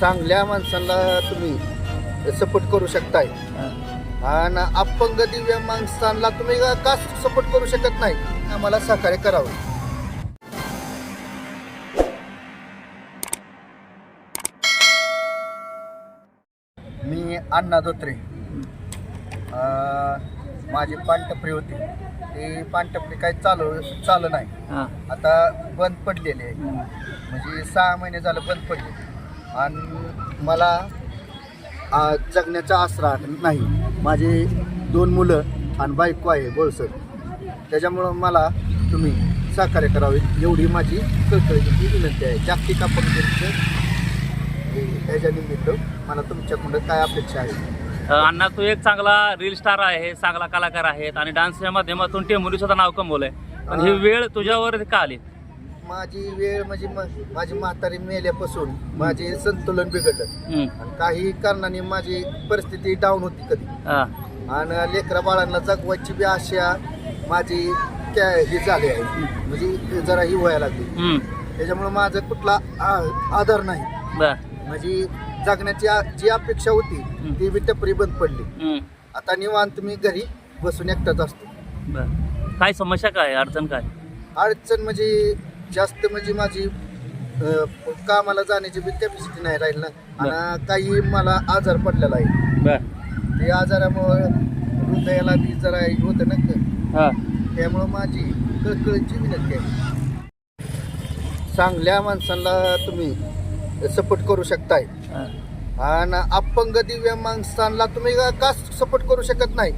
चांगल्या माणसाला तुम्ही सपोर्ट करू शकताय. आणि अपंग दिव्य माणसांना तुम्ही का सपोर्ट करू शकत नाही? आम्हाला सहकार्य करावं. मी अण्णा धोत्रे. माझी पानटपरी होती. ती पानटपरी काही चालू चालू नाही. आता बंद पडलेली आहे. म्हणजे सहा महिने झालं बंद पडले. आणि मला आ, जगण्याचा आसरा नाही. माझे दोन मुलं आणि बायको आहे बोळसर त्याच्यामुळं मला तुम्ही सहकार्य करावे एवढी माझी कळकळीची विनंती आहे. जागतिक त्याच्या निमित्त मला तुमच्याकडं काय अपेक्षा आहे? अण्णा तू एक चांगला रील स्टार आहे चांगला कलाकार आहेत आणि डान्सच्या माध्यमातून सुद्धा नाव कमवलंय. पण ही. वेळ तुझ्यावर का आली? माझी वेळ म्हणजे म- माझी म्हातारी मेल्यापासून माझे संतुलन बिघडलं. हम्म. आणि काही कारणाने माझी परिस्थिती डाऊन होती कधी. हां. आणि लेकरा बाळांना जगवायची बी आशा माझी त्या ही झाली आहे. म्हणजे जरा ही व्हायला लागली. हम्म. त्याच्यामुळे माझं कुठला आ- आधार नाही. बर. म्हणजे जगण्याची आ- जी अपेक्षा होती ती बी टपरी बंद पडली. हम्म. आता निवांत मी घरी बसून एकटाच असतो. बर. काय समस्या काय? अडचण काय? अडचण म्हणजे जास्त म्हणजे माझी अं, कामाला जाण्याची बी कॅपॅसिटी नाही राहील ना. आणि काही मला आजार पडलेला आहे. बर. ते आजारामुळं हृदयाला बी जरा होतं ना. क- हां. त्यामुळं माझी कळकळीची विनंती आहे. चांगल्या माणसाला तुम्ही सपोर्ट करू शकताय. हां. आणि अपंग दिव्य माणसांना तुम्ही का सपोर्ट करू शकत नाही?